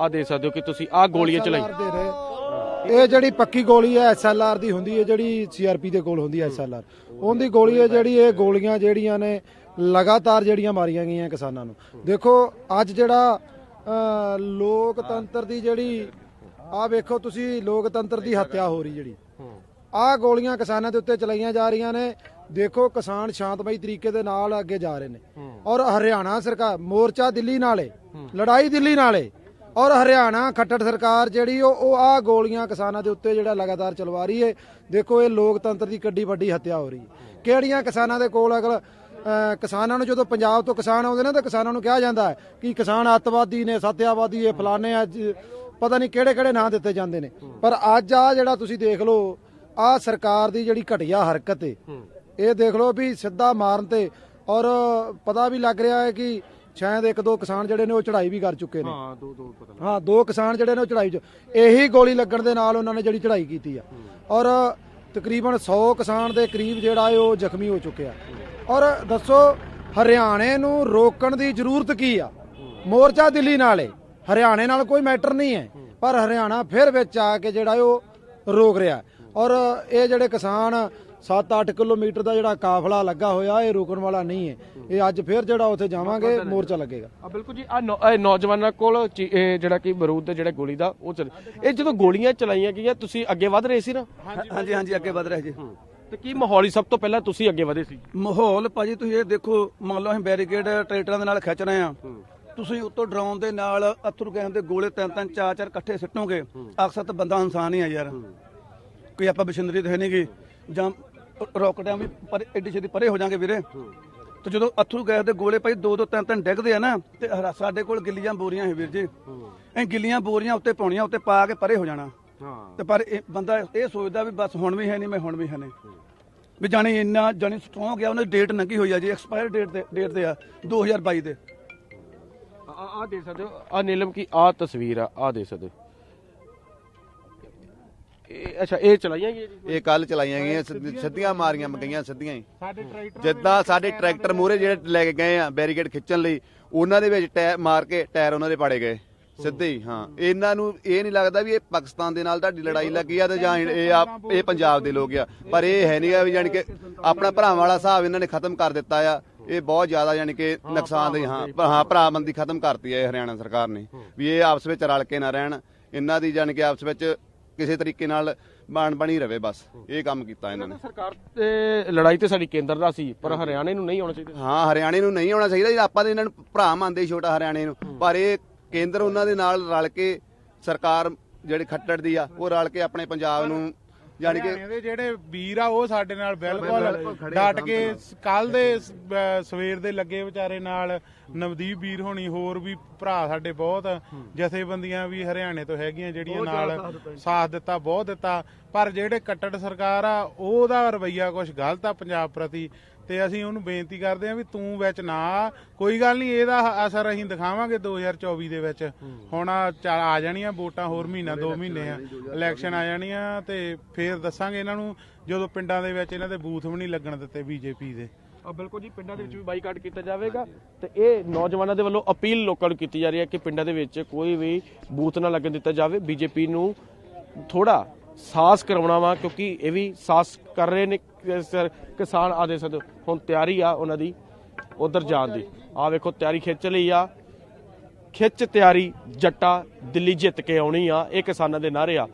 ਆ ਦੇ ਸਕਦੇ ਹੋ ਕਿ ਤੁਸੀਂ ਆ ਗੋਲੀਆਂ ਚਲਾਈ ਦੇ ਰਹੇ। ਇਹ ਜਿਹੜੀ ਪੱਕੀ ਗੋਲੀ ਹੈ, ਐਸਐਲਆਰ ਦੀ ਹੁੰਦੀ ਹੈ, ਜਿਹੜੀ ਸੀਆਰਪੀ ਦੇ ਕੋਲ ਹੁੰਦੀ ਹੈ ਐਸਐਲਆਰ। ਉਹਦੀ ਗੋਲੀ ਹੈ ਜਿਹੜੀ, ਇਹ ਗੋਲੀਆਂ ਜਿਹੜੀਆਂ ਨੇ, ਲਗਾਤਾਰ ਜਿਹੜੀਆਂ ਮਾਰੀਆਂ ਗਈਆਂ ਕਿਸਾਨਾਂ ਨੂੰ। ਦੇਖੋ, ਅੱਜ ਜਿਹੜਾ ਲੋਕਤੰਤਰ ਦੀ ਜਿਹੜੀ ਆ ਵੇਖੋ ਤੁਸੀਂ, ਲੋਕਤੰਤਰ ਦੀ ਹੱਤਿਆ ਹੋ ਰਹੀ ਜਿਹੜੀ। ਆਹ ਗੋਲੀਆਂ ਕਿਸਾਨਾਂ ਦੇ ਉੱਤੇ ਚਲਾਈਆਂ ਜਾ ਰਹੀਆਂ ਨੇ। ਦੇਖੋ, ਕਿਸਾਨ ਸ਼ਾਂਤਮਈ ਤਰੀਕੇ ਦੇ ਨਾਲ ਅੱਗੇ ਜਾ ਰਹੇ ਨੇ। ਔਰ ਹਰਿਆਣਾ ਸਰਕਾਰ, ਮੋਰਚਾ ਦਿੱਲੀ ਨਾਲੇ, ਲੜਾਈ ਦਿੱਲੀ ਨਾਲੇ ਔਰ ਹਰਿਆਣਾ ਖੱਟੜ ਸਰਕਾਰ ਜਿਹੜੀ ਉਹ ਉਹ ਆਹ ਗੋਲੀਆਂ ਕਿਸਾਨਾਂ ਦੇ ਉੱਤੇ ਜਿਹੜਾ ਲਗਾਤਾਰ ਚਲਵਾ ਰਹੀ ਹੈ ਦੇਖੋ ਇਹ ਲੋਕਤੰਤਰ ਦੀ ਕਿੱਡੀ ਵੱਡੀ ਹੱਤਿਆ ਹੋ ਰਹੀ ਹੈ ਕਿਹੜੀਆਂ ਕਿਸਾਨਾਂ ਦੇ ਕੋਲ ਅਗਲ ਕਿਸਾਨਾਂ ਨੂੰ ਜਦੋਂ ਪੰਜਾਬ ਤੋਂ ਕਿਸਾਨ ਆਉਂਦੇ ਨੇ ਤਾਂ ਕਿਸਾਨਾਂ ਨੂੰ ਕਿਹਾ ਜਾਂਦਾ ਹੈ ਕਿ ਕਿਸਾਨ ਅੱਤਵਾਦੀ ਨੇ ਸੱਤਿਆਵਾਦੀ ਇਹ ਫਲਾਣੇ ਅੱਜ ਪਤਾ ਨਹੀਂ ਕਿਹੜੇ ਕਿਹੜੇ ਨਾਂ ਦਿੱਤੇ ਜਾਂਦੇ ਨੇ। ਪਰ ਅੱਜ ਆ ਜਿਹੜਾ ਤੁਸੀਂ ਦੇਖ ਲਓ ਆ ਸਰਕਾਰ ਦੀ ਜਿਹੜੀ ਘਟੀਆ ਹਰਕਤ ਹੈ। ਇਹ ਦੇਖ ਲਓ ਵੀ ਸਿੱਧਾ ਮਾਰਨ ਤੇ ਔਰ ਪਤਾ ਵੀ ਲੱਗ ਰਿਹਾ ਹੈ ਕਿ ਸ਼ਾਇਦ ਇੱਕ ਦੋ ਕਿਸਾਨ ਜਿਹੜੇ ਨੇ ਉਹ ਚੜ੍ਹਾਈ ਵੀ ਕਰ ਚੁੱਕੇ ਨੇ। ਹਾਂ ਦੋ ਦੋ ਪਤਾ ਹਾਂ ਦੋ ਕਿਸਾਨ ਜਿਹੜੇ ਨੇ ਉਹ ਚੜ੍ਹਾਈ ਚ। ਇਹੀ ਗੋਲੀ ਲੱਗਣ ਦੇ ਨਾਲ ਉਹਨਾਂ ਨੇ ਜਿਹੜੀ ਚੜ੍ਹਾਈ ਕੀਤੀ ਆ। ਔਰ ਤਕਰੀਬਨ 100 ਕਿਸਾਨ ਦੇ ਕਰੀਬ ਜਿਹੜਾ ਹੈ ਉਹ ਜ਼ਖਮੀ ਹੋ ਚੁੱਕੇ ਆ। ਔਰ ਦੱਸੋ ਹਰਿਆਣੇ ਨੂੰ ਰੋਕਣ ਦੀ ਜ਼ਰੂਰਤ ਕੀ ਆ? ਮੋਰਚਾ ਦਿੱਲੀ ਨਾਲੇ ਹਰਿਆਣੇ ਨਾਲ ਕੋਈ ਮੈਟਰ ਨਹੀਂ ਹੈ ਪਰ ਹਰਿਆਣਾ ਫਿਰ ਵਿੱਚ ਆ ਕੇ ਜਿਹੜਾ ਹੈ ਉਹ ਰੋਕ ਰਿਹਾ। ਔਰ ਇਹ ਜਿਹੜੇ ਕਿਸਾਨ 7-8 ਕਿਲੋਮੀਟਰ ਦਾ ਜਿਹੜਾ ਕਾਫਲਾ ਲੱਗਾ ਹੋਇਆ ਇਹ ਰੁਕਣ ਵਾਲਾ ਨਹੀਂ ਹੈ। ਇਹ ਅੱਜ ਫਿਰ ਜਿਹੜਾ ਉੱਥੇ ਜਾਵਾਂਗੇ ਮੋਰਚਾ ਲੱਗੇਗਾ। ਆ ਬਿਲਕੁਲ ਜੀ ਆ ਨੌਜਵਾਨਾਂ ਕੋਲ ਜਿਹੜਾ ਕਿ ਬਰੂਦ ਦਾ ਜਿਹੜਾ ਗੋਲੀ ਦਾ ਉਹ ਚੱਲ ਇਹ ਜਦੋਂ ਗੋਲੀਆਂ ਚਲਾਈਆਂ ਗਈਆਂ ਤੁਸੀਂ ਅੱਗੇ ਵਧ ਰਹੇ ਸੀ ਨਾ? ਹਾਂਜੀ ਹਾਂਜੀ ਅੱਗੇ ਵਧ ਰਹੇ ਜੀ ਤੇ ਕੀ ਮਾਹੌਲ ਸੀ? ਸਭ ਤੋਂ ਪਹਿਲਾਂ ਤੁਸੀਂ ਅੱਗੇ ਵਧੇ ਸੀ? ਮਾਹੌਲ ਭਾਜੀ ਤੁਸੀਂ ਇਹ ਦੇਖੋ ਮੰਨ ਲਓ ਅਸੀਂ ਬੈਰੀਕੇਡ ਟਰੈਕਟਰਾਂ ਦੇ ਨਾਲ ਖਿੱਚ ਰਹੇ ਆ ਤੁਸੀਂ ਉੱਤੋਂ ਡਰਾਉਣ ਦੇ ਨਾਲ ਅਥਰੂ ਗੈਸ ਦੇ ਗੋਲੇ ਤਿੰਨ ਤਿੰਨ ਚਾਰ ਚਾਰ ਇਕੱਠੇ ਸਿੱਟੋਗੇ। ਅਕਸਰ ਤਾਂ ਬੰਦਾ ਇਨਸਾਨ ਹੀ ਆ ਯਾਰ। ਕੋਈ ਆਪਾਂ ਮਸ਼ੀਨਰੀ ਤਾਂ ਹੈ ਨਹੀਂਗੀ ਜਾਂ ਰੋਕਟਾਂ ਵੀ ਪਰ ਐਡੀ ਛੇਤੀ ਪਰੇ ਹੋ ਜਾਾਂਗੇ ਵੀਰੇ। ਤੇ ਜਦੋਂ ਅਥਰੂ ਗੈਸ ਦੇ ਗੋਲੇ ਭਾਈ ਦੋ ਦੋ ਤਿੰਨ ਤਿੰਨ ਡਿੱਗਦੇ ਆ ਨਾ ਤੇ ਹਰਾ- ਸਾਡੇ ਕੋਲ ਗਿੱਲੀਆਂ ਬੋਰੀਆਂ ਹੈ ਵੀਰ ਜੀ। ਇਹ ਗਿੱਲੀਆਂ ਬੋਰੀਆਂ ਉੱਤੇ ਪਾਉਣੀਆਂ ਉੱਤੇ ਪਾ ਕੇ ਪਰੇ ਹੋ ਜਾਣਾ। ਹਾਂ। ਤੇ ਪਰ ਇਹ ਬੰਦਾ ਇਹ ਸੋਚਦਾ ਵੀ ਬਸ ਹੁਣ ਵੀ ਹੈ ਨਹੀਂ ਮੈਂ ਹੁਣ ਵੀ ਹੈ ਨਹੀਂ ਵੀ ਜਾਣੀ ਇੰਨਾ ਜਾਣੀ ਸਟਰੋਂਗ ਗਿਆ ਉਹਨੇ ਡੇਟ ਲੰਘੀ ਹੋਈ ਆ ਜੀ ਐਕਸਪਾਇਰ ਡੇਟ ਤੇ ਡੇਟ ਤੇ ਆ 2022 ਦੇ। ਆ ਆ ਦੇਖ ਸਕਦੇ ਹੋ। ਆ ਨੀਲਮ ਕੀ ਆ ਤਸਵੀਰ ਆ ਆ ਦੇਖ ਸਕਦੇ ਹੋ। ਇਹ ਅੱਛਾ ਇਹ ਚਲਾਈਆਂ ਗਈਆਂ ਜੀ? ਇਹ ਕੱਲ ਚਲਾਈਆਂ ਗਈਆਂ ਸਿੱਧ- ਸਿੱਧੀਆਂ ਮਾਰੀਆਂ ਗਈਆਂ। ਸਿੱਧੀਆਂ ਹੀ। ਜਿੱਦਾਂ ਸਾਡੇ ਟਰੈਕਟਰ ਮੂਹਰੇ ਜਿਹੜੇ ਲੈ ਕੇ ਗਏ ਆ ਬੈਰੀਕੇਡ ਖਿੱਚਣ ਲਈ ਉਹਨਾਂ ਦੇ ਵਿੱਚ ਟਾਇਰ ਮਾਰ ਕੇ ਟਾਇਰ ਉਹਨਾਂ ਦੇ ਪਾੜੇ ਗਏ। ਸਿੱਧੇ ਹੀ ਹਾਂ। ਇਹਨਾਂ ਨੂੰ ਇਹ ਨਹੀਂ ਲੱਗਦਾ ਵੀ ਇਹ ਪਾਕਿਸਤਾਨ ਦੇ ਨਾਲ ਤੁਹਾਡੀ ਲੜਾਈ ਲੱਗੀ ਆ ਤੇ ਜਾਂ ਇਹ ਆ ਇਹ ਪੰਜਾਬ ਦੇ ਲੋਕ ਆ। ਪਰ ਇਹ ਹੈ ਨਹੀਂ ਆ ਵੀ ਜਾਣੀ ਕਿ ਆਪਣਾ ਭਰਾਵਾਂ ਵਾਲਾ ਹਿਸਾਬ ਇਹਨਾਂ ਨੇ ਖਤਮ ਕਰ ਦਿੱਤਾ ਆ। ਇਹ ਬਹੁਤ ਜ਼ਿਆਦਾ ਜਾਣੀ ਕਿ ਨੁਕਸਾਨ ਦੇ ਹਾਂ ਭ- ਹਾਂ ਭਰਾਬੰਦੀ ਖਤਮ ਕਰਤੀ ਹੈ ਇਹ ਹਰਿਆਣਾ ਸਰਕਾਰ ਨੇ। ਵੀ ਇਹ ਆਪਸ ਵਿੱਚ ਰਲ ਕੇ ਨਾ ਰਹਿਣ। ਇਹਨਾਂ ਦੀ ਜਾਣੀ ਕਿ ਆਪਸ ਵਿੱਚ ਕਿਸੇ ਤਰੀਕੇ ਨਾਲ ਬਣ ਬਣੀ ਰਵੇ ਬਸ। ਇਹ ਕੰਮ ਕੀਤਾ ਇਹਨਾਂ ਨੇ। ਸਰਕਾਰ ਤੇ ਲੜਾਈ ਤੇ ਸਾਡੀ ਕੇਂਦਰ ਦਾ ਸੀ ਪਰ ਹਰਿਆਣੇ ਨੂੰ ਨਹੀਂ ਆਉਣਾ ਚਾਹੀਦਾ। ਹਾਂ ਹਰਿਆਣੇ ਨੂੰ ਨਹੀਂ ਆਉਣਾ ਚਾਹੀਦਾ ਜੀ ਆਪਾਂ ਤਾਂ ਇਹਨਾਂ ਨੂੰ ਭਰਾ ਮੰਨਦੇ ਛੋਟਾ ਹਰਿਆਣੇ ਨੂੰ। ਪਰ ਇਹ ਕੇਂਦਰ ਉਹਨਾਂ ਦੇ ਨਾਲ ਰਲ ਕੇ ਸਰਕਾਰ ਜਿਹੜੇ ਖੱਟੜ ਦੀ ਆ ਉਹ ਰਲ ਕੇ ਆਪਣੇ ਪੰਜਾਬ ਨੂੰ ਜਾਣੀ ਕਿ ਦੇ ਜਿਹੜੇ ਵੀਰ ਆ ਉਹ ਸਾਡੇ ਨਾਲ ਬਿਲਕੁਲ ਡਟ ਕੇ ਕੱਲ ਦੇ ਸ- ਅਹ ਸਵੇਰ ਦੇ ਲੱਗੇ ਵਿਚਾਰੇ ਨਾਲ ਨਵਦੀਪ ਵੀਰ ਹੋਣੀ ਹੋਰ ਵੀ ਭਰਾ ਸਾਡੇ ਬਹੁਤ ਜਥੇਬੰਦੀਆਂ ਵੀ ਹਰਿਆਣੇ ਤੋਂ ਹੈਗੀਆਂ ਜਿਹੜੀਆਂ ਨਾਲ ਸਾਥ ਦਿੱਤਾ ਬਹੁਤ ਦਿੱਤਾ। ਪਰ ਜਿਹੜੇ ਕੱਟੜ ਸਰਕਾਰ ਆ ਉਹਦਾ ਰਵਈਆ ਕੁਝ ਗਲਤ ਆ ਪੰਜਾਬ ਪ੍ਰਤੀ। ਤੇ ਅਸੀਂ ਉਹਨੂੰ ਬੇਨਤੀ ਕਰਦੇ ਹਾਂ ਵੀ ਤੂੰ ਵਿੱਚ ਨਾ ਕੋਈ ਗੱਲ ਨਹੀਂ, ਇਹਦਾ ਅਸਰ ਅਸੀਂ ਦਿਖਾਵਾਂਗੇ 2024 ਦੇ ਵਿੱਚ। ਹੁਣ ਆ ਜਾਣੀਆਂ ਵੋਟਾਂ ਹੋਰ ਮਹੀਨਾ 2 ਮਹੀਨੇ ਆ। ਇਲੈਕਸ਼ਨ ਆ ਜਾਣੀਆਂ ਤੇ ਫੇਰ ਦੱਸਾਂਗੇ ਇਹਨਾਂ ਨੂੰ, ਜਦੋਂ ਪਿੰਡਾਂ ਦੇ ਵਿੱਚ ਇਹਨਾਂ ਦੇ ਬੂਥ ਵੀ ਨਹੀਂ ਲੱਗਣ ਦਿੱਤੇ ਬੀਜੇਪੀ ਦੇ। ਆ ਬਿਲਕੁਲ ਜੀ, ਪਿੰਡਾਂ ਦੇ ਵਿੱਚ ਵੀ ਬਾਈਕਾਟ ਕੀਤਾ ਜਾਵੇਗਾ ਤੇ ਇਹ ਨੌਜਵਾਨਾਂ ਦੇ ਵੱਲੋਂ ਅਪੀਲ ਲੋਕਾਂ ਨੂੰ ਕੀਤੀ ਜਾ ਰਹੀ ਹੈ ਕਿ ਪਿੰਡਾਂ ਦੇ ਵਿੱਚ ਕੋਈ ਵੀ ਬੂਥ ਨਾ ਲੱਗਣ ਦਿੱਤਾ ਜਾਵੇ। ਬੀਜੇਪੀ ਨੂੰ ਥੋੜਾ ਸਾਹਸ ਕਰਾਉਣਾ ਵਾ, ਕਿਉਂਕਿ ਇਹ ਵੀ ਸਾਹਸ ਕਰ ਰਹੇ ਨੇ। ਕਿਸਾਨ ਆ ਦੇ ਸਕਦੇ ਹੁਣ ਤਿਆਰੀ ਆ ਉਹਨਾਂ ਦੀ, ਉਧਰ ਜਾਣ ਦੀ। ਆ ਵੇਖੋ, ਤਿਆਰੀ ਖਿੱਚ ਲਈ ਆ। ਖਿੱਚ ਤਿਆਰੀ, ਜੱਟਾ ਦਿੱਲੀ ਜਿੱਤ ਕੇ ਆਉਣੀ ਆ, ਇਹ ਕਿਸਾਨਾਂ ਦੇ ਨਾਰੇ ਆ।